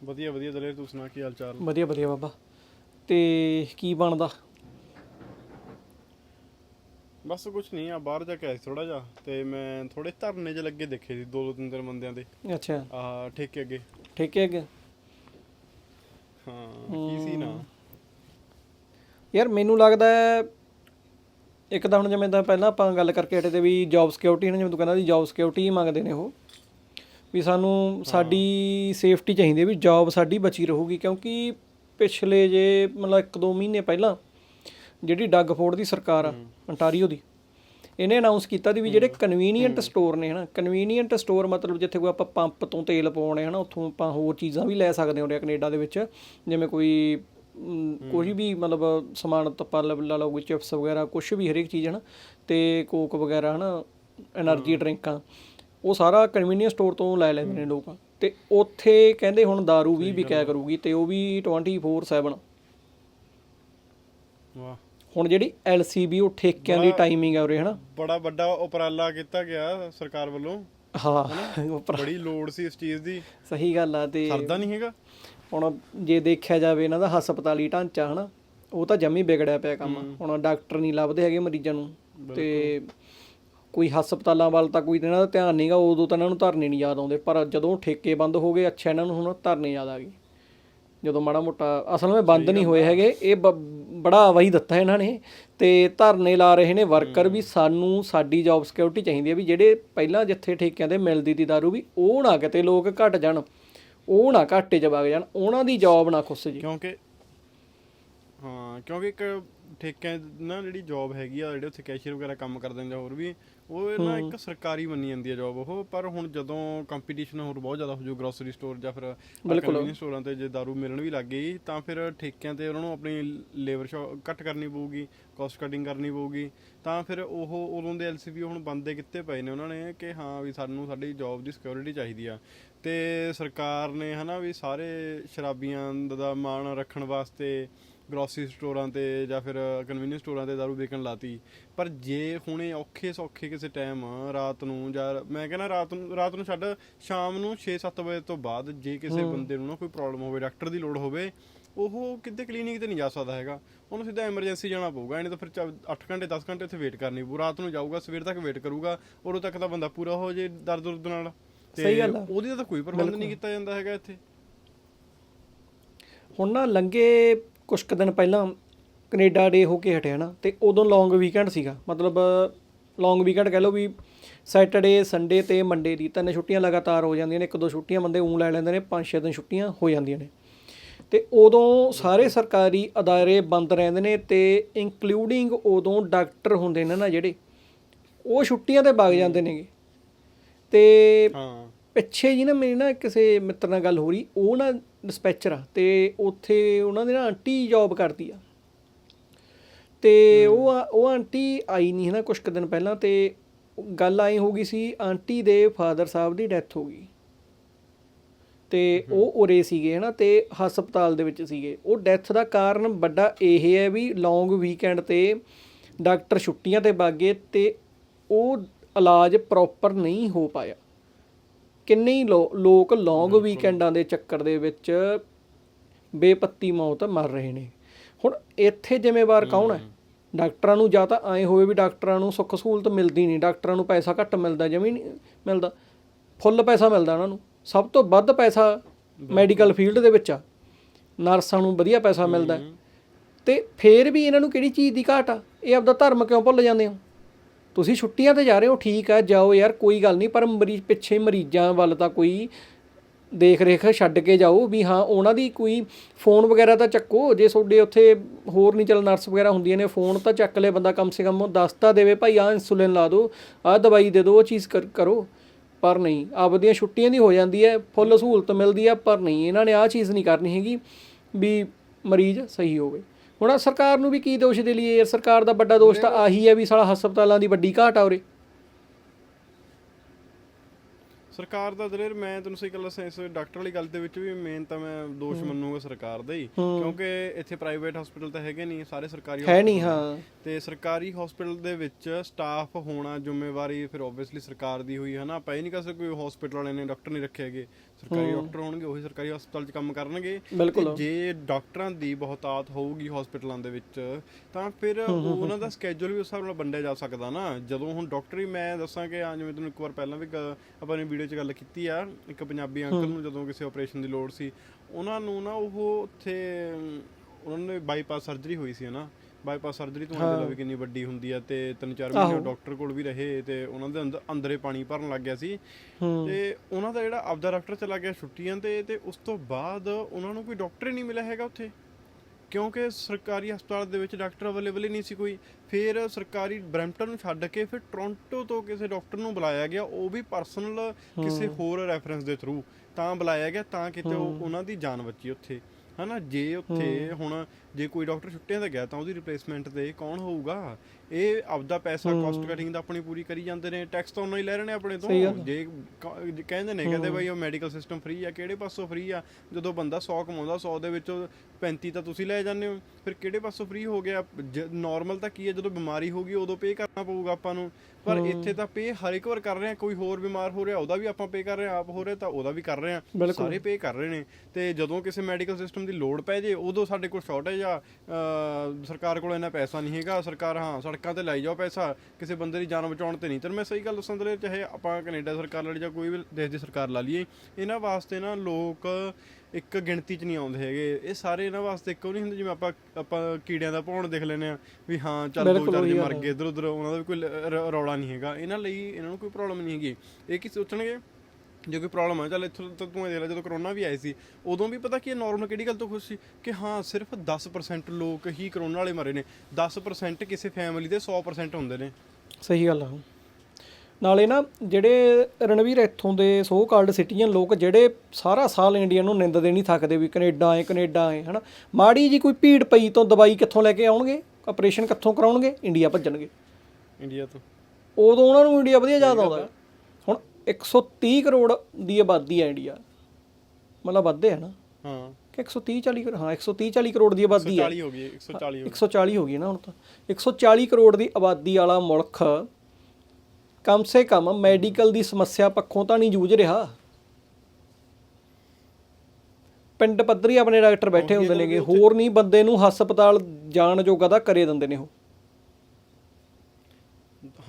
ਵਧੀਆ ਵਧੀਆ ਦਲੇਰ ਤੂੰ ਸੁਣਾ ਕੀ ਹਾਲ ਚਾਲ? ਵਧੀਆ ਵਧੀਆ ਬਾਬਾ। ਤੇ ਕੀ ਬਣਦਾ? ਬਸ ਕੁਝ ਨਹੀਂ ਆ ਬਾਹਰ ਜਾ ਕੇ ਆਇਆ ਥੋੜਾ ਜਿਹਾ ਤੇ ਮੈਂ ਥੋੜੇ ਧਰਨੇ 'ਚ ਲੱਗੇ ਦੇਖੇ ਸੀ ਦੋ ਦੋ ਤਿੰਨ ਤਿੰਨ ਬੰਦਿਆਂ ਦੇ। ਅੱਛਾ। ਆਹ ਠੇਕੇ ਅੱਗੇ। ਠੀਕ ਅੱਗੇ? ਹਾਂ ਕੀ ਸੀ ਨਾ ਯਾਰ ਮੈਨੂੰ ਲੱਗਦਾ ਹੈ ਇੱਕ ਤਾਂ ਹੁਣ ਜਿਵੇਂ ਤਾਂ ਪਹਿਲਾਂ ਆਪਾਂ ਗੱਲ ਕਰਕੇ ਹਟੇ ਤੇ ਵੀ ਜੌਬ ਸਿਕਿਉਰਿਟੀ ਨੇ ਜਿਵੇਂ ਤੂੰ ਕਹਿੰਦਾ ਸੀ ਜੌਬ ਸਿਕਿਉਰਿਟੀ ਮੰਗਦੇ ਨੇ ਉਹ। ਵੀ ਸਾਨੂੰ ਸਾਡੀ ਸੇਫਟੀ ਚਾਹੀਦੀ ਹੈ ਵੀ ਜੌਬ ਸਾਡੀ ਬਚੀ ਰਹੂਗੀ ਕਿਉਂਕਿ ਪਿਛਲੇ ਜੇ ਮਤਲਬ 1-2 ਮਹੀਨੇ ਪਹਿਲਾਂ ਜਿਹੜੀ ਡੱਗ ਫੋਰਡ ਦੀ ਸਰਕਾਰ ਆ ਅੰਟਾਰੀਓ ਦੀ ਇਹਨੇ ਅਨਾਉਂਸ ਕੀਤਾ ਦੀ ਵੀ ਜਿਹੜੇ ਕਨਵੀਨੀਅੰਟ ਸਟੋਰ ਨੇ ਹਨਾ ਕਨਵੀਨੀਅੰਟ ਸਟੋਰ ਮਤਲਬ ਜਿੱਥੇ ਕੋਈ ਆਪਾਂ ਪੰਪ ਤੋਂ ਤੇਲ ਪਾਉਣੇ ਹਨਾ ਉੱਥੋਂ ਆਪਾਂ ਹੋਰ ਚੀਜ਼ਾਂ ਵੀ ਲੈ ਸਕਦੇ ਹੁੰਦੇ ਆ ਕੈਨੇਡਾ ਦੇ ਵਿੱਚ ਜਿਵੇਂ ਕੋਈ ਕੋਈ ਵੀ ਮਤਲਬ ਸਮਾਨ ਤਪਾ ਲਾ ਲਓ ਕੋਈ ਚਿਪਸ ਵਗੈਰਾ ਕੁਝ ਵੀ ਹਰੇਕ ਚੀਜ਼ ਹਨਾ ਤੇ ਕੋਕ ਵਗੈਰਾ ਹਨਾ એનર્ਜੀ ਡਰਿੰਕਾਂ ਉਹ ਸਾਰਾ ਕਨਵੀਨੀਅੰਸ ਸਟੋਰ ਤੋਂ ਲੈ ਲੈਂਦੇ ਨੇ ਲੋਕ। ਤੇ ਉੱਥੇ ਕਹਿੰਦੇ ਹੁਣ दारू ਵੀ ਵਿਕਿਆ ਕਰੂਗੀ ਤੇ ਉਹ ਵੀ 24/7 ਵਾਹ। ਹੁਣ ਜਿਹੜੀ LCB ਉਹ ਠੇਕਿਆਂ ਦੀ ਟਾਈਮਿੰਗ ਹੈ ਉਰੇ ਹਨਾ? ਬੜਾ ਵੱਡਾ ਉਪਰਾਲਾ ਕੀਤਾ ਗਿਆ ਸਰਕਾਰ ਵੱਲੋਂ। ਹਾਂ ਬੜੀ ਲੋੜ ਸੀ ਇਸ ਚੀਜ਼ ਦੀ। ਸਹੀ ਗੱਲ ਆ ਤੇ ਸਰਦਾ ਨਹੀਂ ਹੈਗਾ। ਹੁਣ ਜੇ ਦੇਖਿਆ ਜਾਵੇ ਇਹਨਾਂ ਦਾ ਹਸਪਤਾਲੀ ਢਾਂਚਾ ਹਨਾ? ਉਹ ਤਾਂ ਜੰਮੀ ਵਿਗੜਿਆ ਪਿਆ ਕੰਮ। ਹੁਣ ਡਾਕਟਰ ਨਹੀਂ ਲੱਭਦੇ ਹੈਗੇ ਮਰੀਜ਼ਾਂ ਨੂੰ। ਤੇ ਕੋਈ ਹਸਪਤਾਲਾਂ ਵੱਲ ਤਾਂ ਕੋਈ ਇਹਨਾਂ ਦਾ ਧਿਆਨ ਨਹੀਂਗਾ ਉਦੋਂ ਤਾਂ ਇਹਨਾਂ ਨੂੰ ਧਰਨੇ ਨਹੀਂ ਯਾਦ ਆਉਂਦੇ ਪਰ ਜਦੋਂ ਠੇਕੇ ਬੰਦ ਹੋ ਗਏ ਅੱਛਾ ਇਹਨਾਂ ਨੂੰ ਹੁਣ ਧਰਨੇ ਯਾਦ ਆ ਗਏ। ਜਦੋਂ ਮਾੜਾ ਮੋਟਾ ਅਸਲ ਵਿੱਚ ਬੰਦ ਨਹੀਂ ਹੋਏ ਹੈਗੇ ਇਹ ਬ- ਬੜਾਵਾ ਹੀ ਦਿੱਤਾ ਇਹਨਾਂ ਨੇ ਤੇ ਧਰਨੇ ਲਾ ਰਹੇ ਨੇ ਵਰਕਰ ਵੀ ਸਾਨੂੰ ਸਾਡੀ ਜੌਬ ਸਿਕਿਉਰਿਟੀ ਚਾਹੀਦੀ ਹੈ ਵੀ ਜਿਹੜੇ ਪਹਿਲਾਂ ਜਿੱਥੇ ਠੇਕਿਆਂ ਤੇ ਮਿਲਦੀ ਤੀ ਦਾਰੂ ਵੀ ਉਹ ਨਾ ਕਿਤੇ ਲੋਕ ਘਟ ਜਾਣ ਉਹ ਨਾ ਘਾਟੇ ਚ ਵਗ ਜਾਣ ਉਹਨਾਂ ਦੀ ਜੌਬ ਨਾ ਖੁੱਸ ਜੇ। ਕਿਉਂਕਿ ਹਾਂ ਕਿਉਂਕਿ ਇੱਕ ਠੇਕਿਆਂ ਨਾ ਜਿਹੜੀ ਜੌਬ ਹੈਗੀ ਆ ਜਿਹੜੇ ਉੱਥੇ ਕੈਸ਼ੀਅਰ ਵਗੈਰਾ ਕੰਮ ਕਰਦੇ ਨੇ ਜਾਂ ਹੋਰ ਵੀ ਉਹ ਨਾ ਇੱਕ ਸਰਕਾਰੀ ਮੰਨੀ ਜਾਂਦੀ ਹੈ ਜੌਬ ਉਹ ਪਰ ਹੁਣ ਜਦੋਂ ਕੰਪੀਟੀਸ਼ਨ ਹੋਰ ਬਹੁਤ ਜ਼ਿਆਦਾ ਹੋ ਜੂ ਗਰੋਸਰੀ ਸਟੋਰ ਜਾਂ ਫਿਰ ਕਨਵੀਨੀਅੰਸ ਸਟੋਰਾਂ ਤੇ ਜੇ ਦਾਰੂ ਮਿਲਣ ਵੀ ਲੱਗ ਗਈ ਤਾਂ ਫਿਰ ਠੇਕਿਆਂ ਤੇ ਉਹਨਾਂ ਨੂੰ ਆਪਣੀ ਲੇਬਰ ਕੱਟ ਕਰਨੀ ਪਊਗੀ ਕਾਸਟ ਕਟਿੰਗ ਕਰਨੀ ਪਊਗੀ ਤਾਂ ਫਿਰ ਉਹ ਉਦੋਂ ਦੇ ਐਲਸੀਪੀ ਹੁਣ ਬੰਦੇ ਕਿੱਤੇ ਪਏ ਨੇ ਉਹਨਾਂ ਨੇ ਕਿ ਹਾਂ ਵੀ ਸਾਨੂੰ ਸਾਡੀ ਜੌਬ ਦੀ ਸਿਕਿਉਰਿਟੀ ਚਾਹੀਦੀ ਆ। ਤੇ ਸਰਕਾਰ ਨੇ ਹਨਾ ਵੀ ਸਾਰੇ ਸ਼ਰਾਬੀਆਂ ਦਾ ਮਾਣ ਰੱਖਣ ਵਾਸਤੇ ਗਰੋਸਰੀ ਸਟੋਰਾਂ ਤੇ ਜਾਂ ਫਿਰ ਕਨਵੀਨੀਅੰਸ ਸਟੋਰਾਂ ਤੇ ਦਾਰੂ ਵੇਚਣ ਲਾਤੀ। ਪਰ ਜੇ ਹੁਣੇ ਔਖੇ ਸੌਖੇ ਕਿਸੇ ਟਾਈਮ ਰਾਤ ਨੂੰ ਜਾਂ ਮੈਂ ਕਹਿੰਦਾ ਰਾਤ ਨੂੰ ਰਾਤ ਨੂੰ ਛੱਡ ਸ਼ਾਮ ਨੂੰ 6-7 ਵਜੇ ਤੋਂ ਬਾਅਦ ਜੇ ਕਿਸੇ ਬੰਦੇ ਨੂੰ ਨਾ ਕੋਈ ਪ੍ਰੋਬਲਮ ਹੋਵੇ ਡਾਕਟਰ ਦੀ ਲੋੜ ਹੋਵੇ ਉਹ ਕਿਤੇ ਕਲੀਨਿਕ ਤੇ ਨਹੀਂ ਜਾ ਸਕਦਾ ਹੈਗਾ। ਉਹਨੂੰ ਸਿੱਧਾ ਐਮਰਜੈਂਸੀ ਜਾਣਾ ਪਊਗਾ। ਇਹਨੇ ਤਾਂ ਫਿਰ 8 ਘੰਟੇ 10 ਘੰਟੇ ਉੱਥੇ ਵੇਟ ਕਰਨੀ ਪਊ। ਰਾਤ ਨੂੰ ਜਾਊਗਾ ਸਵੇਰ ਤੱਕ ਵੇਟ ਕਰੂਗਾ। ਉਦੋਂ ਤੱਕ ਤਾਂ ਬੰਦਾ ਪੂਰਾ ਹੋ ਜੇ ਦਰਦ ਦੁਰਦ ਨਾਲ। ਤੇ ਸਹੀ ਗੱਲ ਆ। ਉਹਦੀ ਤਾਂ ਕੋਈ ਪ੍ਰਬੰਧ ਨਹੀਂ ਕੀਤਾ ਜਾਂਦਾ ਹੈਗਾ ਇੱਥੇ। ਹੁਣ ਨਾ ਲੰਗੇ ਕੁਝ ਕੁ ਦਿਨ ਪਹਿਲਾਂ ਕੈਨੇਡਾ ਡੇ ਹੋ ਕੇ ਹਟਿਆ ਨਾ ਤੇ ਉਦੋਂ ਲੌਂਗ ਵੀਕਐਂਡ ਸੀਗਾ। ਮਤਲਬ ਲੌਂਗ ਵੀਕਐਂਡ ਕਹਿ ਲਓ ਵੀ ਸੈਟਰਡੇ ਸੰਡੇ ਤੇ ਮੰਡੇ ਦੀ ਤਿੰਨ ਛੁੱਟੀਆਂ ਲਗਾਤਾਰ ਹੋ ਜਾਂਦੀਆਂ ਨੇ। ਇੱਕ ਦੋ ਛੁੱਟੀਆਂ ਬੰਦੇ ਉਂ ਲੈ ਲੈਂਦੇ ਨੇ ਪੰਜ ਛੇ ਦਿਨ ਛੁੱਟੀਆਂ ਹੋ ਜਾਂਦੀਆਂ ਨੇ। ਤੇ ਉਦੋਂ ਸਾਰੇ ਸਰਕਾਰੀ ਅਦਾਰੇ ਬੰਦ ਰਹਿੰਦੇ ਨੇ ਤੇ ਇਨਕਲੂਡਿੰਗ ਉਦੋਂ ਡਾਕਟਰ ਹੁੰਦੇ ਨੇ ਨਾ ਜਿਹੜੇ ਉਹ ਛੁੱਟੀਆਂ ਤੇ ਵਗ ਜਾਂਦੇ ਨੇਗੇ। ਤੇ ਹਾਂ। ਪਿੱਛੇ ਜੀ ਨਾ ਮੇਰੀ ਨਾ ਕਿਸੇ ਮਿੱਤਰ ਨਾਲ ਗੱਲ ਹੋ ਰਹੀ ਉਹ ਨਾ ਡਿਸਪੈਚਰ ਆ ਤੇ ਉੱਥੇ ਉਹਨਾਂ ਦੇ ਨਾ ਆਂਟੀ ਜੌਬ ਕਰਦੀ ਆ। ਤੇ ਉਹ ਉਹ ਆਂਟੀ ਆਈ ਨਹੀਂ ਹੈ ਨਾ ਕੁਝ ਕੁ ਦਿਨ ਪਹਿਲਾਂ ਤੇ ਗੱਲ ਆਈ ਹੋ ਗਈ ਸੀ ਆਂਟੀ ਦੇ ਫਾਦਰ ਸਾਹਿਬ ਦੀ ਡੈਥ ਹੋ ਗਈ। ਤੇ ਉਹ ਉਰੇ ਸੀਗੇ ਹਨਾ ਤੇ ਹਸਪਤਾਲ ਦੇ ਵਿੱਚ ਸੀਗੇ। ਉਹ ਡੈਥ ਦਾ ਕਾਰਨ ਵੱਡਾ ਇਹ ਹੈ ਵੀ ਲੌਂਗ ਵੀਕਐਂਡ ਤੇ ਡਾਕਟਰ ਛੁੱਟੀਆਂ ਤੇ ਬਾਗੇ ਤੇ ਉਹ ਇਲਾਜ ਪ੍ਰੋਪਰ ਨਹੀਂ ਹੋ ਪਾਇਆ। ਕਿੰਨੇ ਹੀ ਲੋਕ ਲੌਂਗ ਵੀਕਐਂਡਾਂ ਦੇ ਚੱਕਰ ਦੇ ਵਿੱਚ ਬੇਪੱਤੀ ਮੌਤ ਮਰ ਰਹੇ ਨੇ। ਹੁਣ ਇੱਥੇ ਜ਼ਿੰਮੇਵਾਰ ਕੌਣ ਹੈ? ਡਾਕਟਰਾਂ ਨੂੰ ਜਾਂ ਤਾਂ ਐ ਹੋਵੇ ਵੀ ਡਾਕਟਰਾਂ ਨੂੰ ਸੁੱਖ ਸਹੂਲਤ ਮਿਲਦੀ ਨਹੀਂ ਡਾਕਟਰਾਂ ਨੂੰ ਪੈਸਾ ਘੱਟ ਮਿਲਦਾ ਜਮੀ ਨਹੀਂ ਮਿਲਦਾ ਫੁੱਲ ਪੈਸਾ ਮਿਲਦਾ ਉਹਨਾਂ ਨੂੰ। ਸਭ ਤੋਂ ਵੱਧ ਪੈਸਾ ਮੈਡੀਕਲ ਫੀਲਡ ਦੇ ਵਿੱਚ ਆ। ਨਰਸਾਂ ਨੂੰ ਵਧੀਆ ਪੈਸਾ ਮਿਲਦਾ। ਤੇ ਫੇਰ ਵੀ ਇਹਨਾਂ ਨੂੰ ਕਿਹੜੀ ਚੀਜ਼ ਦੀ ਘਾਟ ਆ? ਇਹ ਆਪਦਾ ਧਰਮ ਕਿਉਂ ਭੁੱਲ ਜਾਂਦੇ ਹੋ ਤੁਸੀਂ ਛੁੱਟੀਆਂ ਤੇ ਜਾ ਰਹੇ ਹੋ, ਠੀਕ ਆ, ਜਾਓ ਯਾਰ, ਕੋਈ ਗੱਲ ਨਹੀਂ, ਪਰ ਮਰੀਜ਼ ਪਿੱਛੇ ਮਰੀਜ਼ਾਂ ਵੱਲ ਤਾਂ ਕੋਈ ਦੇਖ ਰੇਖ ਛੱਡ ਕੇ ਜਾਓ ਵੀ ਹਾਂ, ਉਹਨਾਂ ਦੀ ਕੋਈ ਫੋਨ ਵਗੈਰਾ ਤਾਂ ਚੱਕੋ, ਜੇ ਤੁਹਾਡੇ ਉੱਥੇ ਹੋਰ ਨਹੀਂ ਚੱਲ ਨਰਸ ਵਗੈਰਾ ਹੁੰਦੀਆਂ ਨੇ, ਫੋਨ ਤਾਂ ਚੱਕ ਲੈ ਬੰਦਾ ਕਮ ਸੇ ਕਮ ਉਹ ਦੱਸ ਤਾਂ ਦੇਵੇ, ਭਾਈ ਆਹ ਇਨਸੂਲਿਨ ਲਾ ਦਿਓ, ਆਹ ਦਵਾਈ ਦੇ ਦਿਓ, ਉਹ ਚੀਜ਼ ਕਰ- ਕਰੋ। ਪਰ ਨਹੀਂ, ਆਪਦੀਆਂ ਛੁੱਟੀਆਂ ਦੀ ਹੋ ਜਾਂਦੀ ਹੈ, ਫੁੱਲ ਸਹੂਲਤ ਮਿਲਦੀ ਹੈ, ਪਰ ਨਹੀਂ, ਇਹਨਾਂ ਨੇ ਆਹ ਚੀਜ਼ ਨਹੀਂ ਕਰਨੀ ਹੈਗੀ ਵੀ ਮਰੀਜ਼ ਸਹੀ ਹੋਵੇ। ਹੁਣ ਆਹ ਸਰਕਾਰ ਨੂੰ ਵੀ ਕੀ ਦੋਸ਼ ਦੇ ਲਈਏ ਸਰਕਾਰ ਦਾ ਵੱਡਾ ਦੋਸ਼ ਤਾਂ ਆਹੀ ਹੈ ਵੀ ਸਾਲਾ ਹਸਪਤਾਲਾਂ ਦੀ ਵੱਡੀ ਘਾਟ ਆ ਉਰੇ। ਸਰਕਾਰ ਦਾ ਦਲੇਰ ਮੈਂ ਤੈਨੂੰ ਸਹੀ ਗੱਲ ਦੱਸਾਂ ਇਸ ਡਾਕਟਰ ਵਾਲੀ ਗੱਲ ਦੇ ਵਿੱਚ ਵੀ ਮੇਨ ਤਾਂ ਮੈਂ ਦੋਸ਼ ਮੰਨੂਗਾ ਸਰਕਾਰ ਦਾ ਹੀ। ਕਿਉਂਕਿ ਇੱਥੇ ਪ੍ਰਾਈਵੇਟ ਹਸਪੀਟਲ ਤਾਂ ਹੈਗੇ ਨਹੀਂ ਸਾਰੇ ਸਰਕਾਰੀ ਹੈ ਨਹੀਂ ਹਾਂ। ਤੇ ਸਰਕਾਰੀ ਹਸਪੀਟਲ ਦੇ ਵਿੱਚ ਸਟਾਫ ਹੋਣਾ ਜ਼ਿੰਮੇਵਾਰੀ ਫਿਰ ਆਬਵੀਅਸਲੀ ਸਰਕਾਰ ਦੀ ਹੋਈ ਹੈ ਨਾ। ਆਪਾਂ ਇਹ ਨਹੀਂ ਕਹਿ ਸਕਦੇ ਕੋਈ ਹਸਪੀਟਲ ਵਾਲੇ ਨੇ ਡਾਕਟਰ ਨਹੀਂ ਰੱਖੇ ਹੈਗੇ। ਸਰਕਾਰੀ ਡਾਕਟਰ ਹੋਣਗੇ ਉਹੀ ਸਰਕਾਰੀ ਹਸਪਤਾਲ 'ਚ ਕੰਮ ਕਰਨਗੇ। ਬਿਲਕੁਲ। ਜੇ ਡਾਕਟਰਾਂ ਦੀ ਬਹੁਤਾਤ ਹੋਊਗੀ ਹਸਪਤਾਲਾਂ ਦੇ ਵਿੱਚ ਤਾਂ ਫਿਰ ਉਹਨਾਂ ਦਾ ਸਕੇਜੂਲ ਵੀ ਉਸ ਹਿਸਾਬ ਨਾਲ ਵੰਡਿਆ ਜਾ ਸਕਦਾ ਨਾ। ਜਦੋਂ ਹੁਣ ਡਾਕਟਰ ਹੀ ਮੈਂ ਦੱਸਾਂ ਕਿ ਆ ਜਿਵੇਂ ਤੁਹਾਨੂੰ ਇੱਕ ਵਾਰ ਪਹਿਲਾਂ ਵੀ ਆਪਾਂ ਨੇ ਵੀਡੀਓ 'ਚ ਗੱਲ ਕੀਤੀ ਆ ਇੱਕ ਪੰਜਾਬੀ ਅੰਕਲ ਨੂੰ ਜਦੋਂ ਕਿਸੇ ਆਪਰੇਸ਼ਨ ਦੀ ਲੋੜ ਸੀ ਉਹਨਾਂ ਨੂੰ ਨਾ ਉਹ ਉੱਥੇ ਉਹਨਾਂ ਨੇ ਬਾਈਪਾਸ ਸਰਜਰੀ ਹੋਈ ਸੀ ਨਾ ਬਾਈਪਾਸ ਸਰਜਰੀ ਤੋਂ ਅੰਦਰ ਵੀ ਕਿੰਨੀ ਵੱਡੀ ਹੁੰਦੀ ਆ ਤੇ ਤਿੰਨ ਚਾਰ ਮਹੀਨੇ ਡਾਕਟਰ ਕੋਲ ਵੀ ਰਹੇ ਤੇ ਉਹਨਾਂ ਦੇ ਅੰਦਰ ਅੰਦਰੇ ਪਾਣੀ ਭਰਨ ਲੱਗ ਗਿਆ ਸੀ। ਤੇ ਉਹਨਾਂ ਦਾ ਜਿਹੜਾ ਆਪਦਾ ਡਾਕਟਰ ਚਲਾ ਗਿਆ ਛੁੱਟੀਆਂ ਤੇ ਤੇ ਉਸ ਤੋਂ ਬਾਅਦ ਉਹਨਾਂ ਨੂੰ ਕੋਈ ਡਾਕਟਰ ਹੀ ਨਹੀਂ ਮਿਲਿਆ ਹੈਗਾ ਉੱਥੇ। ਕਿਉਂਕਿ ਸਰਕਾਰੀ ਹਸਪਤਾਲ ਦੇ ਵਿੱਚ ਡਾਕਟਰ ਅਵੇਲੇਬਲ ਹੀ ਨਹੀਂ ਸੀ ਕੋਈ। ਫਿਰ ਸਰਕਾਰੀ ਬਰੈਂਪਟਨ ਨੂੰ ਛੱਡ ਕੇ ਫਿਰ ਟੋਰਾਂਟੋ ਤੋਂ ਕਿਸੇ ਡਾਕਟਰ ਨੂੰ ਬੁਲਾਇਆ ਗਿਆ ਉਹ ਵੀ ਪਰਸਨਲ ਕਿਸੇ ਹੋਰ ਰੈਫਰੈਂਸ ਦੇ ਥਰੂ ਤਾਂ ਬੁਲਾਇਆ ਗਿਆ ਤਾਂ ਕਿਤੇ ਉਹ- ਉਹਨਾਂ ਦੀ ਜਾਨ ਬਚੀ ਉੱਥੇ। ਹਨਾ ਜੇ ਉੱਥੇ ਹੁਣ ਜੇ ਕੋਈ ਡਾਕਟਰ ਛੁੱਟੀਆਂ ਤੇ ਗਿਆ ਤਾਂ ਉਹਦੀ ਰਿਪਲੇਸਮੈਂਟ ਤੇ ਕੌਣ ਹੋਊਗਾ? ਇਹ ਆਪਦਾ ਪੈਸਾ ਕਾਸਟ ਕਟਿੰਗ ਦਾ ਆਪਣੀ ਪੂਰੀ ਕਰੀ ਜਾਂਦੇ ਨੇ ਟੈਕਸ ਤਾਂ ਉਹਨਾਂ ਹੀ ਲੈ ਰਹੇ ਨੇ ਆਪਣੇ ਤੋਂ। ਜੇ ਕ- ਕਹਿੰਦੇ ਨੇ ਕਹਿੰਦੇ ਬਈ ਉਹ ਮੈਡੀਕਲ ਸਿਸਟਮ ਫ੍ਰੀ ਆ ਕਿਹੜੇ ਪਾਸੋਂ ਫ੍ਰੀ ਆ? ਜਦੋਂ ਬੰਦਾ 100 ਕਮਾਉਂਦਾ 100 ਦੇ ਵਿੱਚੋਂ 35 ਤਾਂ ਤੁਸੀਂ ਲੈ ਜਾਂਦੇ ਹੋ। ਫਿਰ ਕਿਹੜੇ ਪਾਸੋਂ ਫ੍ਰੀ ਹੋ ਗਿਆ? ਨਾਰਮਲ ਤਾਂ ਕੀ ਹੈ? ਜਦੋਂ ਬਿਮਾਰੀ ਹੋਗੀ ਉਦੋਂ ਪੇ ਕਰਨਾ ਪਊਗਾ ਆਪਾਂ ਨੂੰ। ਪਰ ਇੱਥੇ ਤਾਂ ਪੇ ਹਰ ਇੱਕ ਵਾਰ ਕਰ ਰਹੇ ਆ। ਕੋਈ ਹੋਰ ਬਿਮਾਰ ਹੋ ਰਿਹਾ ਉਹਦਾ ਵੀ ਆਪਾਂ ਪੇ ਕਰ ਰਹੇ ਆ। ਆਪ ਹੋ ਰਿਹਾ ਤਾਂ ਉਹਦਾ ਵੀ ਕਰ ਰਹੇ ਆ। ਸਾਰੇ ਪੇ ਕਰ ਰਹੇ ਨੇ। ਤੇ ਜਦੋਂ ਕਿਸੇ ਮੈਡੀਕਲ ਸਿਸਟਮ ਦੀ ਲੋੜ ਪੈ ਜੇ ਉਦੋਂ ਸਾਡੇ ਕੋਲ ਸ਼ਾਰਟੇਜ ਆ। ਅਹ, ਸਰਕਾਰ ਕੋਲ ਇੰਨਾ ਪੈਸਾ ਨਹੀਂ ਹੈਗਾ। ਸਰਕਾਰ ਹਾਂ ਸੜਕਾਂ ਤੇ ਲਾਈ ਜਾਓ ਪੈਸਾ ਕਿਸੇ ਬੰਦੇ ਦੀ ਜਾਨ ਬਚਾਉਣ ਤੇ ਨਹੀਂ। ਤੇ ਮੈਂ ਸਹੀ ਗੱਲ ਦੱਸਾਂ ਤੇ ਚਾਹੇ ਆਪਾਂ ਕੈਨੇਡਾ ਸਰਕਾਰ ਲਾ ਲਈ ਜਾਂ ਕੋਈ ਵੀ ਦੇਸ਼ ਦੀ ਸਰਕਾਰ ਲਾ ਲਈਏ ਇਹਨਾਂ ਵਾਸਤੇ ਨਾ ਲੋਕ ਇੱਕ ਗਿਣਤੀ 'ਚ ਨਹੀਂ ਆਉਂਦੇ ਹੈਗੇ। ਇਹ ਸਾਰੇ ਇਹਨਾਂ ਵਾਸਤੇ ਇੱਕੋ ਨਹੀਂ ਹੁੰਦੇ ਜਿਵੇਂ ਆਪਾਂ ਆਪਾਂ ਕੀੜਿਆਂ ਦਾ ਭੌਣ ਦੇਖ ਲੈਨੇ ਆ ਵੀ ਹਾਂ ਚੱਲ ਦੋ ਚਾਰ ਜੇ ਮਰ ਗਏ ਇਧਰ ਉਧਰ ਉਹਨਾਂ ਦਾ ਵੀ ਕੋਈ ਰੌਲਾ ਨਹੀਂ ਹੈਗਾ। ਇਹਨਾਂ ਲਈ ਇਹਨਾਂ ਨੂੰ ਕੋਈ ਪ੍ਰੋਬਲਮ ਨਹੀਂ ਹੈਗੀ। ਇਹ ਕੀ ਸੋਚਣਗੇ? ਜੇ ਕੋਈ ਪ੍ਰੋਬਲਮ ਆ। ਚੱਲ ਇੱਥੋਂ ਤਾਂ ਤੂੰ ਇਹ ਦੇਖ ਲੈ ਜਦੋਂ ਕਰੋਨਾ ਵੀ ਆਈ ਸੀ ਉਦੋਂ ਵੀ ਪਤਾ ਕੀ ਨਾਰਮਲ ਕਿਹੜੀ ਗੱਲ ਤੋਂ ਖੁਸ਼ ਸੀ? ਕਿ ਹਾਂ ਸਿਰਫ 10% ਲੋਕ ਹੀ ਕਰੋਨਾ ਵਾਲੇ ਮਰੇ ਨੇ। 10% ਕਿਸੇ ਫੈਮਿਲੀ ਦੇ 100% ਹੁੰਦੇ ਨੇ। ਸਹੀ ਗੱਲ ਆ। ਨਾਲੇ ਨਾ ਜਿਹੜੇ ਰਣਵੀਰ ਇੱਥੋਂ ਦੇ ਸੋ ਕਾਲਡ ਸਿਟੀਜ਼ਨ ਲੋਕ ਜਿਹੜੇ ਸਾਰਾ ਸਾਲ ਇੰਡੀਆ ਨੂੰ ਨਿੰਦਦੇ ਨਹੀਂ ਥੱਕਦੇ ਵੀ ਕੈਨੇਡਾ ਆਏ ਕੈਨੇਡਾ ਆਏ ਹਨਾ? ਮਾੜੀ ਜੀ ਕੋਈ ਭੀੜ ਪਈ ਤੋਂ ਦਵਾਈ ਕਿੱਥੋਂ ਲੈ ਕੇ ਆਉਣਗੇ? ਆਪਰੇਸ਼ਨ ਕਿੱਥੋਂ ਕਰਾਉਣਗੇ? ਇੰਡੀਆ ਭੱਜਣਗੇ। ਇੰਡੀਆ ਤੋਂ। ਉਦੋਂ ਉਹਨਾਂ ਨੂੰ ਇੰਡੀਆ ਵਧੀਆ ਯਾਦ ਆਉਂਦਾ। 130 ਕਰੋੜ ਦੀ ਆਬਾਦੀ ਹੈ ਇੰਡੀਆ। ਮਤਲਬ ਵੱਧਦੇ ਹੈ ਨਾ। ਹਾਂ। ਕਿ 130 40 ਕਰੋੜ ਹਾਂ 130 40 ਕਰੋੜ ਦੀ ਆਬਾਦੀ ਹੈ। 40 ਹੋ ਗਈ 140 ਹੋ 140 ਹੋ ਗਈ ਨਾ ਹੁਣ ਤਾਂ। 140 ਕਰੋੜ ਦੀ ਆਬਾਦੀ ਵਾਲਾ ਮੁਲਕ ਕਮ ਸੇ ਕਮ ਮੈਡੀਕਲ ਦੀ ਸਮੱਸਿਆ ਪੱਖੋਂ ਤਾਂ ਨਹੀਂ ਜੂਝ ਰਿਹਾ। ਪਿੰਡ ਪੱਧਰੀ ਆਪਣੇ ਡਾਕਟਰ ਬੈਠੇ ਹੁੰਦੇ ਨੇਗੇ। ਹੋਰ ਨਹੀਂ ਬੰਦੇ ਨੂੰ ਹਸਪਤਾਲ ਜਾਣ ਜੋਗਾ ਤਾਂ ਕਰੇ ਦਿੰਦੇ ਨੇ ਉਹ।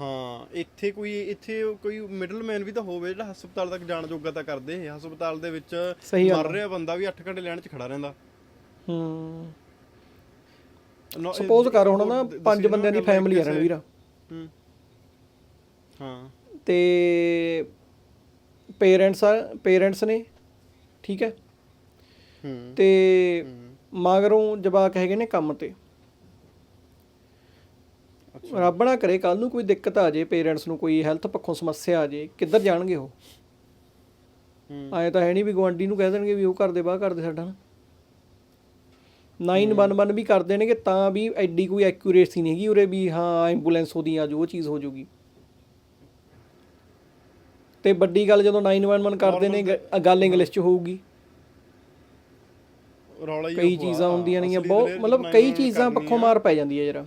ਹਾਂ ਇੱਥੇ ਕੋਈ ਇੱਥੇ ਕੋਈ ਮਿਡਲਮੈਨ ਵੀ ਤਾਂ ਹੋਵੇ ਜਿਹੜਾ ਹਸਪਤਾਲ ਤੱਕ ਜਾਣ ਜੋਗਾ ਤਾਂ ਕਰਦੇ ਹਸਪਤਾਲ ਦੇ ਵਿੱਚ ਸਹੀ ਗੱਲ ਮਰ ਰਿਹਾ ਬੰਦਾ ਵੀ 8 ਘੰਟੇ ਲੈਣ 'ਚ ਖੜਾ ਰਹਿੰਦਾ। ਹੂੰ। ਇਹ- ਸਪੋਜ਼ ਕਰ ਹੁਣ ਨਾ ਪੰਜ ਬੰਦਿਆਂ ਦੀ ਫੈਮਿਲੀ ਕਿਸੇ- ਰਣਵੀਰ। ਹੂੰ। ਹਾਂ। ਤੇ ਪੇਰੈਂਟਸ ਆ ਪੇਰੈਂਟਸ ਨੇ ਠੀਕ ਹੈ? ਹੂੰ। ਤੇ ਮਗਰੋਂ ਜਵਾਕ ਹੈਗੇ ਨੇ ਕੰਮ ਤੇ। ਰੱਬ ਨਾ ਕਰੇ ਕੱਲ ਨੂੰ ਕੋਈ ਦਿੱਕਤ ਆ ਜੇ ਪੇਰੈਂਟਸ ਨੂੰ ਕੋਈ ਹੈਲਥ ਪੱਖੋਂ ਸਮੱਸਿਆ ਆ ਜੇ ਕਿੱਧਰ ਜਾਣਗੇ ਉਹ। ਆਏ ਤਾਂ ਹੈ ਨਹੀਂ ਵੀ ਗਵਾਂਡੀ ਨੂੰ ਕਹਿ ਦੇਣਗੇ ਵੀ ਉਹ ਘਰ ਦੇ ਬਾਹਰ ਕਰਦੇ ਸਾਡਾ ਨਾ। 911 ਵੀ ਕਰ ਦੇਣਗੇ ਤਾਂ ਵੀ ਐਡੀ ਕੋਈ ਐਕੂਰੇਸੀ ਨਹੀਂ ਹੈਗੀ ਉਰੇ ਵੀ ਹਾਂ ਐਂਬੂਲੈਂਸ ਉਹਦੀ ਆ ਜੋ ਚੀਜ਼ ਹੋ ਜਾਊਗੀ ਤੇ ਵੱਡੀ ਗੱਲ ਜਦੋਂ 911 ਕਰਦੇ ਨੇ ਗੱਲ ਇੰਗਲਿਸ਼ ਚ ਹੋਊਗੀ। ਰੌਲਾ ਹੀ ਕਈ ਚੀਜ਼ਾਂ ਹੁੰਦੀਆਂ ਨਹੀਂ ਅਸਲੀ ਬਹੁਤ ਮਤਲਬ ਕਈ 911 ਚੀਜ਼ਾਂ ਪੱਖੋਂ ਮਾਰ ਪੈ ਜਾਂਦੀ ਹੈ ਜਰਾ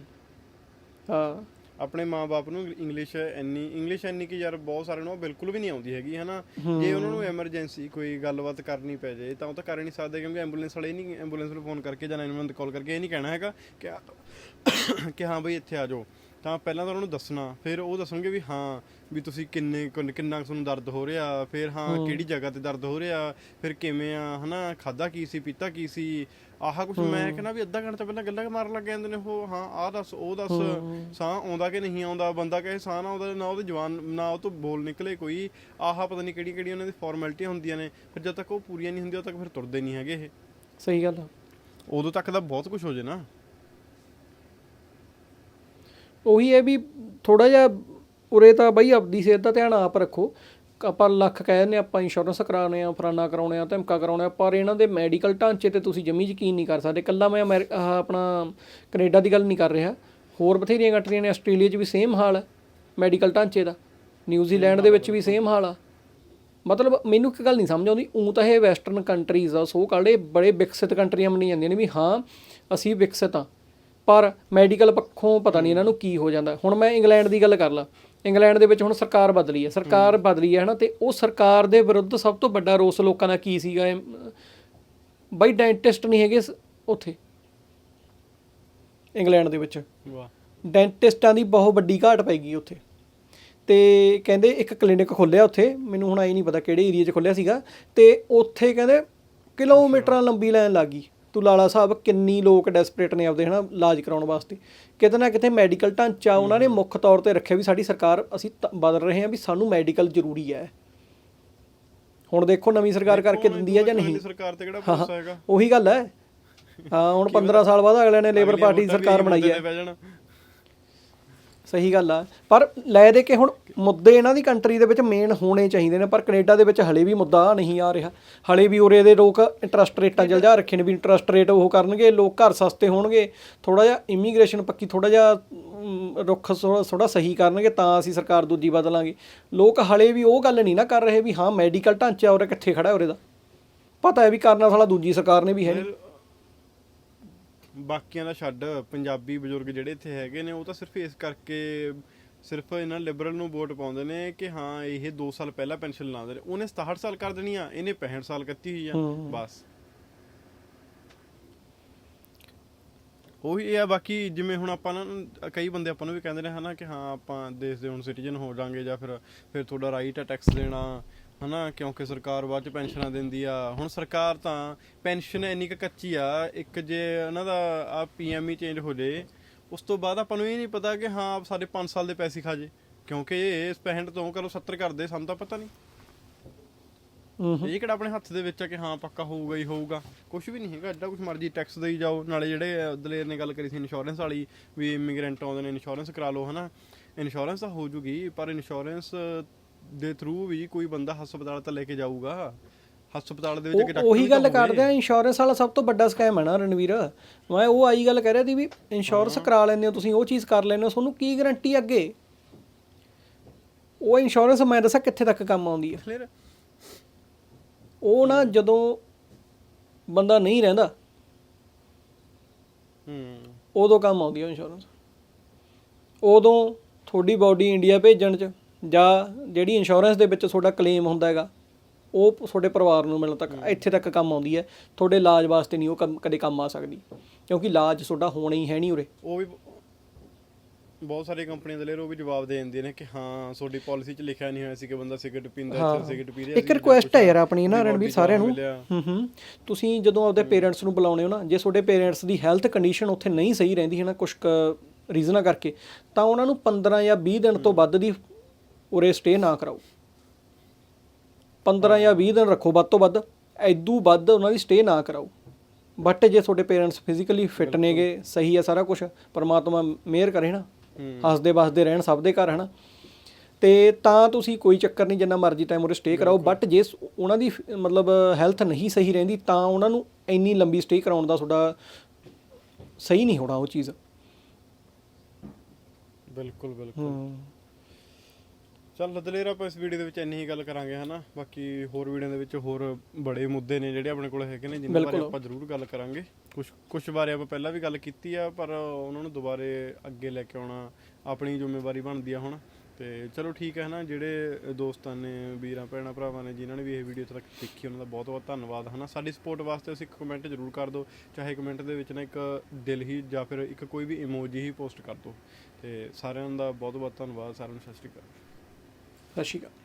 ਹਾਂ। ਆਪਣੇ ਮਾਪੇ ਨੂੰ ਇੰਗਲਿਸ਼ ਇੰਨੀ ਇੰਗਲਿਸ਼ ਇੰਨੀ ਕਿ ਯਾਰ ਬਹੁਤ ਸਾਰੇ ਨੂੰ ਬਿਲਕੁਲ ਵੀ ਨਹੀਂ ਆਉਂਦੀ ਹੈਗੀ ਹਨਾ? ਜੇ ਉਹਨਾਂ ਨੂੰ ਐਮਰਜੈਂਸੀ ਕੋਈ ਗੱਲਬਾਤ ਕਰਨੀ ਪੈ ਜੇ ਤਾਂ ਉਹ ਤਾਂ ਕਰ ਨਹੀਂ ਸਕਦੇ ਕਿਉਂਕਿ ਐਂਬੂਲੈਂਸ ਵਾਲੇ ਨਹੀਂ ਐਂਬੂਲੈਂਸ ਨੂੰ ਫੋਨ ਕਰਕੇ ਜਾਂ 911 ਤੇ ਕਾਲ ਕਰਕੇ ਇਹ ਨਹੀਂ ਕਹਿਣਾ ਹੈਗਾ ਕਿ ਕਿ ਹਾਂ ਬਈ ਇੱਥੇ ਆ ਜਾਓ। ਤਾਂ ਪਹਿਲਾਂ ਤਾਂ ਉਹਨਾਂ ਨੂੰ ਦੱਸਣਾ ਫਿਰ ਉਹ ਦੱਸਣਗੇ ਵੀ ਹਾਂ ਵੀ ਤੁਸੀਂ ਕਿੰਨੇ ਕਿੰਨਾ ਕੁ ਤੁਹਾਨੂੰ ਦਰਦ ਹੋ ਰਿਹਾ ਫਿਰ ਹਾਂ ਕਿਹੜੀ ਜਗ੍ਹਾ ਤੇ ਦਰਦ ਹੋ ਰਿਹਾ ਫਿਰ ਕਿਵੇਂ ਆ ਹਨਾ? ਖਾਦਾ ਕੀ ਸੀ ਪੀਤਾ ਕੀ ਸੀ? ਆਹ ਕੁਝ ਮੈਂ ਕਹਿੰਦਾ ਵੀ ਅੱਧਾ ਘੰਟਾ ਪਹਿਲਾਂ ਗੱਲਾਂ ਮਾਰਨ ਲੱਗ ਜਾਂਦੇ ਨੇ ਉਹ ਹਾਂ ਆਹ ਦੱਸ ਉਹ ਦੱਸ। ਸਾਹ ਆਉਂਦਾ ਕਿ ਨਹੀਂ ਆਉਂਦਾ? ਬੰਦਾ ਕਹੇ ਸਾਹ ਨਾ ਆਉਂਦਾ ਨਾ ਉਹਦੇ ਜਵਾਨ ਨਾ ਉਹ ਤੋਂ ਬੋਲ ਨਿਕਲੇ ਕੋਈ। ਆਹ ਪਤਾ ਨਹੀਂ ਕਿਹੜੀ ਕਿਹੜੀ ਉਹਨਾਂ ਦੀ ਫਾਰਮੈਲਿਟੀਆਂ ਹੁੰਦੀਆਂ ਨੇ। ਫਿਰ ਜਦ ਤੱਕ ਉਹ ਪੂਰੀਆਂ ਨਹੀਂ ਹੁੰਦੀਆਂ ਉਦੋਂ ਤੱਕ ਫਿਰ ਤੁਰਦੇ ਨਹੀਂ ਹੈਗੇ ਇਹ। ਸਹੀ ਗੱਲ ਆ। ਉਦੋਂ ਤੱਕ ਤਾਂ ਬਹੁਤ ਕੁਝ ਹੋ ਜੇ ਨਾ। ਉਹੀ ਹੈ ਵੀ ਥੋੜਾ ਜਿਹਾ ਉਰੇ ਤਾਂ ਬਈ ਆਪਦੀ ਸਿਹਤ ਦਾ ਧਿਆਨ ਆਪ ਰੱਖੋ। ਆਪਾਂ ਲੱਖ ਕਹਿ ਦਿੰਦੇ ਆਪਾਂ ਇੰਸ਼ੋਰੈਂਸ ਕਰਾਉਣੇ ਆ ਫਰਾਨਾ ਕਰਾਉਣੇ ਆ, ਧਮਕਾ ਕਰਾਉਣੇ ਆ, ਪਰ ਇਹਨਾਂ ਦੇ ਮੈਡੀਕਲ ਢਾਂਚੇ ਤੇ ਤੁਸੀਂ ਜਮੀ ਯਕੀਨ ਨਹੀਂ ਕਰ ਸਕਦੇ। ਕੱਲਾ ਮੈਂ ਅਮੈਰ- ਆਪਣਾ ਕੈਨੇਡਾ ਦੀ ਗੱਲ ਨਹੀਂ ਕਰ ਰਿਹਾ। ਹੋਰ ਬਥੇਰੀਆਂ ਕੰਟਰੀਆਂ ਨੇ, ਆਸਟ੍ਰੇਲੀਆ 'ਚ ਵੀ ਸੇਮ ਹਾਲ ਹੈ ਮੈਡੀਕਲ ਢਾਂਚੇ ਦਾ। ਨਿਊਜ਼ੀਲੈਂਡ ਦੇ ਵਿੱਚ ਵੀ ਸੇਮ ਹਾਲ ਆ। ਮਤਲਬ ਮੈਨੂੰ ਇੱਕ ਗੱਲ ਨਹੀਂ ਸਮਝ ਆਉਂਦੀ, ਉਂ ਤਾਂ ਇਹ ਵੈਸਟਰਨ ਕੰਟਰੀਜ਼ ਆ, ਸੋ ਕਾਲੇ ਬੜੇ ਵਿਕਸਿਤ ਕੰਟਰੀਆਂ ਮੰਨੀ ਜਾਂਦੀਆਂ ਨੇ ਵੀ ਹਾਂ, ਅਸੀਂ ਵਿਕਸਿਤ ਆ। ਪਰ ਮੈਡੀਕਲ ਪੱਖੋਂ ਪਤਾ ਨਹੀਂ ਇਹਨਾਂ ਨੂੰ ਕੀ ਹੋ ਜਾਂਦਾ। ਹੁਣ ਮੈਂ ਇੰਗਲੈਂਡ ਦੀ ਗੱਲ ਕਰ ਲਾਂ। ਇੰਗਲੈਂਡ ਦੇ ਵਿੱਚ ਹੁਣ ਸਰਕਾਰ ਬਦਲੀ ਹੈ ਸਰਕਾਰ ਬਦਲੀ ਹੈ ਹਨਾ ਤੇ ਉਹ ਸਰਕਾਰ ਦੇ ਵਿਰੁੱਧ ਸਭ ਤੋਂ ਵੱਡਾ ਰੋਸ ਲੋਕਾਂ ਦਾ ਕੀ ਸੀਗਾ? ਬਈ ਡੈਂਟਿਸਟ ਨਹੀਂ ਹੈਗੇ ਉੱਥੇ ਇੰਗਲੈਂਡ ਦੇ ਵਿੱਚ। ਵਾਹ। ਡੈਂਟਿਸਟਾਂ ਦੀ ਬਹੁਤ ਵੱਡੀ ਘਾਟ ਪੈ ਗਈ ਉੱਥੇ। ਤੇ ਕਹਿੰਦੇ ਇੱਕ ਕਲੀਨਿਕ ਖੋਲਿਆ ਉੱਥੇ ਮੈਨੂੰ ਹੁਣ ਆਈ ਨਹੀਂ ਪਤਾ ਕਿਹੜੇ ਏਰੀਆ 'ਚ ਖੋਲਿਆ ਸੀਗਾ ਤੇ ਉੱਥੇ ਕਹਿੰਦੇ ਕਿਲੋਮੀਟਰਾਂ ਲੰਬੀ ਲਾਈਨ ਲੱਗੀ ਤੂੰ ਲਾਲਾ ਸਾਹਿਬ ਕਿੰਨੀ ਲੋਕ ਡੈਸਪਰੇਟ ਨੇ ਆਪਦੇ ਹਨਾ ਇਲਾਜ ਕਰਾਉਣ ਵਾਸਤੇ। ਕਿਤੇ ਨਾ ਕਿਤੇ ਮੈਡੀਕਲ ਢਾਂਚਾ ਉਹਨਾਂ ਨੇ ਮੁੱਖ ਤੌਰ ਤੇ ਰੱਖਿਆ ਵੀ ਸਾਡੀ ਸਰਕਾਰ ਅਸੀਂ ਬਦਲ ਰਹੇ ਹਾਂ ਵੀ ਸਾਨੂੰ ਮੈਡੀਕਲ ਜ਼ਰੂਰੀ ਹੈ। ਹੁਣ ਦੇਖੋ ਨਵੀਂ ਸਰਕਾਰ ਕਰਕੇ ਦਿੰਦੀ ਹੈ ਜਾਂ ਨਹੀਂ? ਸਰਕਾਰ ਤੇ ਕਿਹੜਾ ਭਰੋਸਾ ਹੈਗਾ? ਉਹੀ ਗੱਲ ਹੈ। ਹਾਂ ਹੁਣ 15 ਸਾਲ ਬਾਅਦ ਅਗਲੇ ਨੇ ਲੇਬਰ ਪਾਰਟੀ ਦੀ ਸਰਕਾਰ ਬਣਾਈ ਹੈ। ਸਹੀ ਗੱਲ ਆ। ਪਰ ਲੈ ਦੇ ਕੇ ਹੁਣ ਮੁੱਦੇ ਇਹਨਾਂ ਦੀ ਕੰਟਰੀ ਦੇ ਵਿੱਚ ਮੇਨ ਹੋਣੇ ਚਾਹੀਦੇ ਨੇ, ਪਰ ਕੈਨੇਡਾ ਦੇ ਵਿੱਚ ਹਲੇ ਵੀ ਮੁੱਦਾ ਨਹੀਂ ਆ ਰਿਹਾ। ਹਲੇ ਵੀ ਉਰੇ ਦੇ ਲੋਕ ਇੰਟਰਸਟ ਰੇਟਾਂ ਜਲ ਰੱਖੇ ਨੇ ਵੀ ਇੰਟਰਸਟ ਰੇਟ ਉਹ ਕਰਨਗੇ, ਲੋਕ ਘਰ ਸਸਤੇ ਹੋਣਗੇ। ਥੋੜਾ ਜਿਹਾ ਇਮੀਗ੍ਰੇਸ਼ਨ ਪੱਕੀ ਥੋੜਾ ਜਿਹਾ ਰੁੱਖ ਥੋੜਾ ਸਹੀ ਕਰਨਗੇ ਤਾਂ ਅਸੀਂ ਸਰਕਾਰ ਦੂਜੀ ਬਦਲਾਂਗੇ। ਲੋਕ ਹਲੇ ਵੀ ਉਹ ਗੱਲ ਨਹੀਂ ਨਾ ਕਰ ਰਹੇ ਵੀ ਹਾਂ ਮੈਡੀਕਲ ਢਾਂਚਾ ਉਰੇ ਕਿੱਥੇ ਖੜਾ ਉਰੇ ਦਾ। ਪਤਾ ਹੈ ਵੀ ਕਰਨਾ ਸਾਲਾ ਦੂਜੀ ਸਰਕਾਰ ਨੇ ਵੀ ਹੈ ਨਹੀਂ ਬਾਕੀਆਂ ਦਾ ਛੱਡ ਪੰਜਾਬੀ ਬਜ਼ੁਰਗ ਜਿਹੜੇ ਇੱਥੇ ਹੈਗੇ ਨੇ ਉਹ ਤਾਂ ਸਿਰਫ ਇਸ ਕਰਕੇ ਸਿਰਫ ਇਹਨਾਂ ਲਿਬਰਲ ਨੂੰ ਵੋਟ ਪਾਉਂਦੇ ਨੇ ਕਿ ਹਾਂ ਇਹ 2 ਸਾਲ ਪਹਿਲਾਂ ਪੈਨਸ਼ਨ ਲਾਉਂਦੇ ਨੇ। ਉਹਨੇ 67 ਸਾਲ ਕਰ ਦੇਣੀ ਆ ਇਹਨੇ 65 ਸਾਲ ਕੱਤੀ ਹੋਈ ਆ। ਬਸ। ਉਹੀ ਇਹ ਆ ਬਾਕੀ ਜਿਵੇਂ ਹੁਣ ਆਪਾਂ ਨਾ ਕਈ ਬੰਦੇ ਆਪਾਂ ਨੂੰ ਵੀ ਕਹਿੰਦੇ ਨੇ ਹਨਾ ਕਿ ਹਾਂ ਆਪਾਂ ਦੇਸ਼ ਦੇ ਹੁਣ ਸਿਟੀਜ਼ਨ ਹੋ ਜਾਾਂਗੇ ਜਾਂ ਫਿਰ ਫਿਰ ਤੁਹਾਡਾ ਰਾਈਟ ਹੈ ਟੈਕਸ ਦੇਣਾ। ਹਨਾ ਕਿਉਂਕਿ ਸਰਕਾਰ ਬਾਅਦ ਚ ਪੈਨਸ਼ਨਾਂ ਦਿੰਦੀ ਆ। ਹੁਣ ਸਰਕਾਰ ਤਾਂ ਪੈਨਸ਼ਨ ਇੰਨੀ ਕੁ ਕੱਚੀ ਆ ਇੱਕ ਜੇ ਉਹਨਾਂ ਦਾ ਆ ਪੀਐਮਈ ਚੇਂਜ ਹੋ ਜੇ ਉਸ ਤੋਂ ਬਾਅਦ ਆਪਾਂ ਨੂੰ ਇਹ ਨਹੀਂ ਪਤਾ ਕਿ ਹਾਂ ਸਾਡੇ 5 ਸਾਲ ਦੇ ਪੈਸੇ ਖਾ ਜੇ। ਕਿਉਂਕਿ ਇਹ 65 ਤੋਂ ਕਰੋ 70 ਕਰਦੇ ਸਾਨੂੰ ਤਾਂ ਪਤਾ ਨਹੀਂ। ਇਹ ਕਿਹੜਾ ਆਪਣੇ ਹੱਥ ਦੇ ਵਿੱਚ ਆ ਕਿ ਹਾਂ ਪੱਕਾ ਹੋਊਗਾ ਹੀ ਹੋਊਗਾ। ਕੁਝ ਵੀ ਨਹੀਂ ਹੈਗਾ ਐਡਾ ਕੁਝ ਮਰਜ਼ੀ ਟੈਕਸ ਦੇਈ ਜਾਓ। ਨਾਲੇ ਜਿਹੜੇ ਦਲੇਰ ਨੇ ਗੱਲ ਕਰੀ ਸੀ ਇੰਸ਼ੋਰੈਂਸ ਵਾਲੀ ਵੀ ਇਮੀਗ੍ਰੈਂਟ ਆਉਂਦੇ ਨੇ ਇੰਸ਼ੋਰੈਂਸ ਕਰਾ ਲਓ ਹਨਾ। ਇੰਸ਼ੋਰੈਂਸ ਤਾਂ ਹੋ ਜੂਗੀ ਪਰ ਇੰਸ਼ੋਰੈਂਸ ਦੇ ਥਰੂ ਵੀ ਕੋਈ ਬੰਦਾ ਹਸਪਤਾਲ ਤਾਂ ਲੈ ਕੇ ਜਾਊਗਾ। ਹਸਪਤਾਲ ਦੇ ਵਿੱਚ ਇੱਕ ਡਾਕਟਰ ਉਹੀ ਗੱਲ। ਕਰਦੇ ਆ ਇੰਸ਼ੋਰੈਂਸ ਵਾਲਾ ਸਭ ਤੋਂ ਵੱਡਾ ਸਕੈਮ ਹੈ ਨਾ ਰਣਵੀਰ। ਮੈਂ ਉਹ ਆਈ ਗੱਲ ਕਹਿ ਰਿਹਾ ਸੀ ਵੀ ਇੰਸ਼ੋਰੈਂਸ ਕਰਾ ਲੈਂਦੇ ਹੋ ਤੁਸੀਂ ਉਹ ਚੀਜ਼ ਕਰ ਲੈਂਦੇ ਹੋ ਤੁਹਾਨੂੰ ਕੀ ਗਾਰੰਟੀ ਅੱਗੇ? ਉਹ ਇੰਸ਼ੋਰੈਂਸ ਮੈਂ ਦੱਸਾਂ ਕਿੱਥੇ ਤੱਕ ਕੰਮ ਆਉਂਦੀ ਹੈ? ਉਹ ਨਾ ਜਦੋਂ ਬੰਦਾ ਨਹੀਂ ਰਹਿੰਦਾ। ਹੂੰ। ਉਦੋਂ ਕੰਮ ਆਉਂਦੀ ਹੈ ਇੰਸ਼ੋਰੈਂਸ ਉਦੋਂ ਤੁਹਾਡੀ ਬਾਡੀ ਇੰਡੀਆ ਭੇਜਣ ਚ। ਜਾਂ ਜਿਹੜੀ ਇੰਸ਼ੋਰੈਂਸ ਦੇ ਵਿੱਚ ਤੁਹਾਡਾ ਕਲੇਮ ਹੁੰਦਾ ਹੈਗਾ ਉਹ ਤੁਹਾਡੇ ਪਰਿਵਾਰ ਨੂੰ ਮਿਲਣ ਤੱਕ ਇੱਥੇ ਤੱਕ ਕੰਮ ਆਉਂਦੀ ਹੈ। ਤੁਹਾਡੇ ਇਲਾਜ ਵਾਸਤੇ ਨਹੀਂ ਉਹ ਕੰਮ ਕਦੇ ਕੰਮ ਆ ਸਕਦੀ ਕਿਉਂਕਿ ਇਲਾਜ ਤੁਹਾਡਾ ਹੋਣਾ ਹੀ ਹੈ ਨਹੀਂ ਉਰੇ। ਉਹ ਵੀ ਬਹੁਤ ਸਾਰੀਆਂ ਕੰਪਨੀਆਂ ਦੇ ਲਈ ਉਹ ਵੀ ਜਵਾਬ ਦੇ ਦਿੰਦੀਆਂ ਨੇ ਕਿ ਹਾਂ ਤੁਹਾਡੀ ਪਾਲਿਸੀ 'ਚ ਲਿਖਿਆ ਨਹੀਂ ਹੋਇਆ ਸੀ ਕਿ ਬੰਦਾ ਸਿਗਰਟ ਪੀਂਦਾ ਹੈ। ਸਿਗਰਟ ਪੀ ਰਿਹਾ ਇੱਕ ਰਿਕੁਐਸਟ ਹੈ ਯਾਰ ਆਪਣੀ ਨਾ ਰਣਵੀਰ ਸਾਰਿਆਂ ਨੂੰ। ਮਿਲਿਆ। ਹੂੰ ਹੂੰ। ਤੁਸੀਂ ਜਦੋਂ ਆਪਦੇ ਪੇਰੈਂਟਸ ਨੂੰ ਬੁਲਾਉਣੇ ਹੋ ਨਾ ਜੇ ਤੁਹਾਡੇ ਪੇਰੈਂਟਸ ਦੀ ਹੈਲਥ ਕੰਡੀਸ਼ਨ ਉੱਥੇ ਨਹੀਂ ਸਹੀ ਰਹਿੰਦੀ ਹੈ ਨਾ ਕੁਝ ਰੀਜ਼ਨਾਂ ਕਰਕੇ ਤਾਂ ਉਹਨਾਂ ਨੂੰ 15 ਜਾਂ 20 ਦਿਨ ਤੋਂ ਵੱਧ ਦੀ ਉਰੇ ਸਟੇ ਨਾ ਕਰਾਓ। 15 ਜਾਂ 20 ਦਿਨ ਰੱਖੋ ਵੱਧ ਤੋਂ ਵੱਧ ਐਦੂ ਵੱਧ ਉਹਨਾਂ ਦੀ ਸਟੇ ਨਾ ਕਰਾਓ। ਬਟ ਜੇ ਤੁਹਾਡੇ ਪੇਰੈਂਟਸ ਫਿਜ਼ੀਕਲੀ ਫਿੱਟ ਨੇਗੇ ਸਹੀ ਹੈ ਸਾਰਾ ਕੁਝ ਪਰਮਾਤਮਾ ਮਿਹਰ ਕਰੇ ਨਾ ਹੱਸਦੇ ਵਸਦੇ ਰਹਿਣ ਸਭ ਦੇ ਘਰ ਹਨਾ। ਤੇ ਤਾਂ ਤੁਸੀਂ ਕੋਈ ਚੱਕਰ ਨਹੀਂ ਜਿੰਨਾ ਮਰਜ਼ੀ ਟਾਈਮ ਉਰੇ ਸਟੇ ਕਰਾਓ। ਬਟ ਜੇ ਉਹਨਾਂ ਦੀ ਮਤਲਬ ਹੈਲਥ ਨਹੀਂ ਸਹੀ ਰਹਿੰਦੀ ਤਾਂ ਉਹਨਾਂ ਨੂੰ ਇੰਨੀ ਲੰਬੀ ਸਟੇ ਕਰਾਉਣ ਦਾ ਤੁਹਾਡਾ ਸਹੀ ਨਹੀਂ ਹੋਣਾ ਉਹ ਚੀਜ਼। ਬਿਲਕੁਲ ਬਿਲਕੁਲ। ਚੱਲ ਦਲੇਰ ਆਪਾਂ ਇਸ ਵੀਡੀਓ ਦੇ ਵਿੱਚ ਇੰਨੀ ਹੀ ਗੱਲ ਕਰਾਂਗੇ ਹਨਾ? ਬਾਕੀ ਹੋਰ ਵੀਡੀਓ ਦੇ ਵਿੱਚ ਹੋਰ ਬੜੇ ਮੁੱਦੇ ਨੇ ਜਿਹੜੇ ਆਪਣੇ ਕੋਲ ਹੈਗੇ ਨੇ ਜਿਨ੍ਹਾਂ ਬਾਰੇ ਆਪਾਂ ਜ਼ਰੂਰ ਗੱਲ ਕਰਾਂਗੇ। ਕੁਝ ਕੁਝ ਬਾਰੇ ਆਪਾਂ ਪਹਿਲਾਂ ਵੀ ਗੱਲ ਕੀਤੀ ਆ ਪਰ ਉਹਨਾਂ ਨੂੰ ਦੁਬਾਰੇ ਅੱਗੇ ਲੈ ਕੇ ਆਉਣਾ ਆਪਣੀ ਜ਼ਿੰਮੇਵਾਰੀ ਬਣਦੀ ਆ ਹੁਣ। ਤੇ ਚਲੋ ਠੀਕ ਹੈ ਹਨਾ? ਜਿਹੜੇ ਦੋਸਤਾਂ ਨੇ ਵੀਰਾਂ ਭੈਣਾਂ ਭਰਾਵਾਂ ਨੇ ਜਿਨ੍ਹਾਂ ਨੇ ਵੀ ਇਹ ਵੀਡੀਓ ਤੱਕ ਦੇਖੀ ਉਹਨਾਂ ਦਾ ਬਹੁਤ ਬਹੁਤ ਧੰਨਵਾਦ ਹਨਾ? ਸਾਡੀ ਸਪੋਰਟ ਵਾਸਤੇ ਤੁਸੀਂ ਕਮੈਂਟ ਜ਼ਰੂਰ ਕਰ ਦਿਓ ਚਾਹੇ ਕਮੈਂਟ ਦੇ ਵਿੱਚ ਨਾ ਇੱਕ ਦਿਲ ਹੀ ਜਾਂ ਫਿਰ ਇੱਕ ਕੋਈ ਵੀ ਇਮੋਜੀ ਹੀ ਪੋਸਟ ਕਰ ਦਿਓ। ਤੇ ਸਾਰਿਆਂ ਦਾ ਬਹੁਤ ਬਹੁਤ ਧੰਨਵਾਦ ਸਾਰਿਆਂ ਨੂੰ ਸਤਿ ਸ਼੍ਰੀ ਅਕਾਲ। ਸਤਿ ਸ਼੍ਰੀ ਅਕਾਲ